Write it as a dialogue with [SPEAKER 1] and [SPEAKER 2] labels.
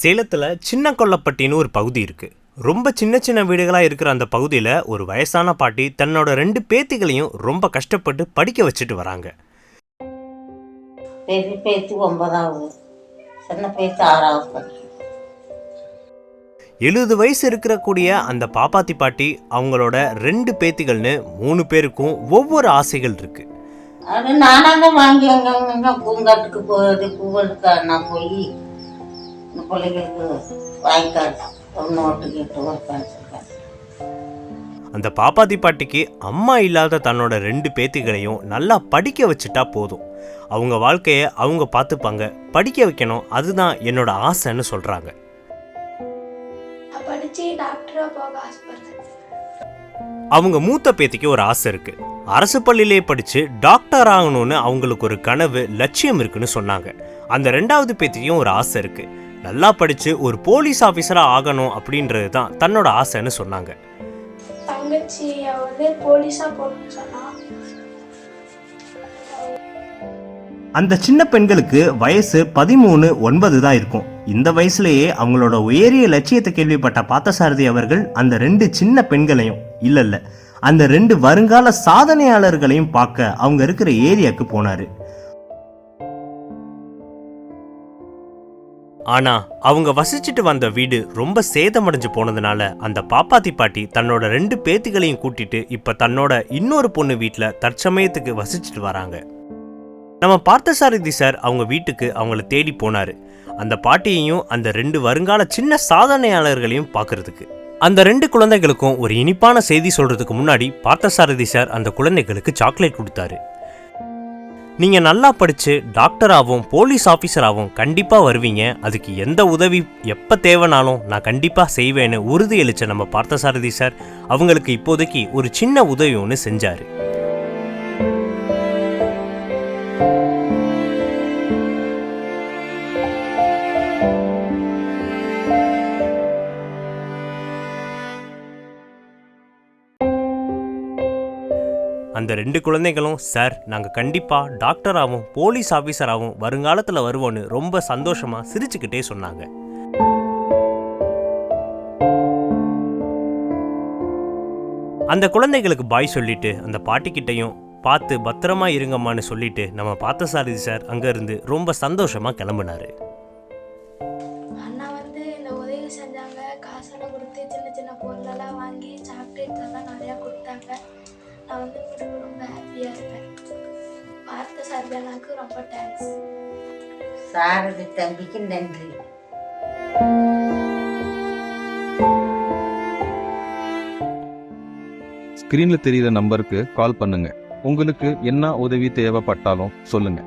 [SPEAKER 1] சேலத்தில் சின்ன கொல்லப்பட்டின்னு ஒரு பகுதி இருக்குது ரொம்ப சின்ன சின்ன வீடுகளாக இருக்கிற அந்த பகுதியில் ஒரு வயசான பாட்டி தன்னோட ரெண்டு பேத்திகளையும் ரொம்ப கஷ்டப்பட்டு படிக்க வச்சுட்டு வராங்க.
[SPEAKER 2] பெரிய பேத்தி ஒன்பதாவது சின்ன பேத்தி ஆறாவது
[SPEAKER 1] எழுபது வயசு இருக்கக்கூடிய அந்த பாப்பாத்தி பாட்டி அவங்களோட ரெண்டு பேத்திகள்னு மூணு பேருக்கும் ஒவ்வொரு ஆசைகள் இருக்கு.
[SPEAKER 2] அது நானாங்க வாங்கி அங்கங்க பூங்காட்டுக்கு போகிறது பூவெடுக்க நான் போய் இந்த பிள்ளைங்களுக்கு வாங்கி காட்டேன் ஒரு நோட்டு கேட்டு ஒரு பென்சில்
[SPEAKER 1] அந்த பாப்பாத்தி பாட்டிக்கு அம்மா இல்லாத தன்னோட ரெண்டு பேத்திகளையும் நல்லா படிக்க வச்சுட்டா போதும். அவங்க வாழ்க்கையை அவங்க பார்த்துப்பாங்க. படிக்க வைக்கணும். அதுதான் என்னோட ஆசைன்னு சொல்கிறாங்க
[SPEAKER 3] படித்து
[SPEAKER 1] அவங்க மூத்த பேத்திக்கு ஒரு ஆசை இருக்கு. அரசு பள்ளியிலே படிச்சு டாக்டர் ஆகணும்னு அவங்களுக்கு ஒரு கனவு லட்சியம் இருக்குன்னு சொன்னாங்க. அந்த ரெண்டாவது பேத்திக்கும் ஒரு ஆசை இருக்கு. நல்லா படிச்சு ஒரு போலீஸ் ஆஃபீஸரா ஆகணும் அப்படின்றது தான் தன்னோட ஆசைன்னு சொன்னாங்க.
[SPEAKER 3] தங்கச்சியை வந்து போலீஸாக போகணும்னு சொன்னா.
[SPEAKER 1] அந்த சின்ன பெண்களுக்கு வயசு பதிமூணு ஒன்பது தான் இருக்கும். இந்த வயசுலயே அவங்களோட உயரிய லட்சியத்தை கேள்விப்பட்ட பார்த்தசாரதி அவர்கள் அந்த ரெண்டு சின்ன பெண்களையும் இல்ல இல்ல அந்த ரெண்டு வருங்கால சாதனையாளர்களையும் பார்க்க அவங்க இருக்கிற ஏரியாக்கு போனாரு. ஆனா அவங்க வசிச்சுட்டு வந்த வீடு ரொம்ப சேதமடைஞ்சு போனதுனால அந்த பாப்பாத்தி பாட்டி தன்னோட ரெண்டு பேத்திகளையும் கூட்டிட்டு இப்ப தன்னோட இன்னொரு பொண்ணு வீட்டுல தற்சமயத்துக்கு வசிச்சுட்டு வராங்க. நம்ம பார்த்தசாரதி சார் அவங்க வீட்டுக்கு அவங்கள தேடி போனாரு. அந்த பாட்டியையும் அந்த ரெண்டு வருங்கால சின்ன சாதனையாளர்களையும் பார்க்கறதுக்கு அந்த ரெண்டு குழந்தைகளுக்கும் ஒரு இனிப்பான செய்தி சொல்றதுக்கு முன்னாடி பார்த்தசாரதி சார் அந்த குழந்தைகளுக்கு சாக்லேட் கொடுத்தாரு. நீங்க நல்லா படிச்சு டாக்டராகவும் போலீஸ் ஆஃபீஸராகவும் கண்டிப்பா வருவீங்க. அதுக்கு எந்த உதவி எப்ப தேவைனாலும் நான் கண்டிப்பா செய்வேன்னு உறுதியளிச்ச நம்ம பார்த்தசாரதி சார் அவங்களுக்கு இப்போதைக்கு ஒரு சின்ன உதவி ஒன்று செஞ்சாரு. அந்த ரெண்டு குழந்தைகளும் சார் நாங்கள் கண்டிப்பாக டாக்டராகவும் போலீஸ் ஆஃபீஸராகவும் வருங்காலத்தில் வருவோன்னு ரொம்ப சந்தோஷமாக சிரிச்சுக்கிட்டே சொன்னாங்க. அந்த குழந்தைகளுக்கு பாய் சொல்லிட்டு அந்த பாட்டிக்கிட்டையும் பார்த்து பத்திரமா இருங்கம்மான்னு சொல்லிட்டு நம்ம பார்த்தசாரதி சார் அங்கேருந்து ரொம்ப சந்தோஷமாக கிளம்புனாரு.
[SPEAKER 3] அண்ணா வந்து இந்த உதவி செஞ்சாங்க? காசெல்லாம் கொடுத்து சின்ன சின்ன பொருளெல்லாம் வாங்கி சாக்லேட்ஸ் எல்லாம் நிறையா கொடுத்தாங்க. நான் வந்து உங்களுக்கு ரொம்ப ஹாப்பியாக இருப்பேன். பார்த்த சர்ஜனாக்கு ரொம்ப தேங்க்ஸ்
[SPEAKER 2] சாரதி தம்பிக்கு நன்றி.
[SPEAKER 4] ஸ்கிரீன்ல தெரியுற நம்பருக்கு கால் பண்ணுங்க. உங்களுக்கு என்ன உதவி தேவைப்பட்டாலும் சொல்லுங்க.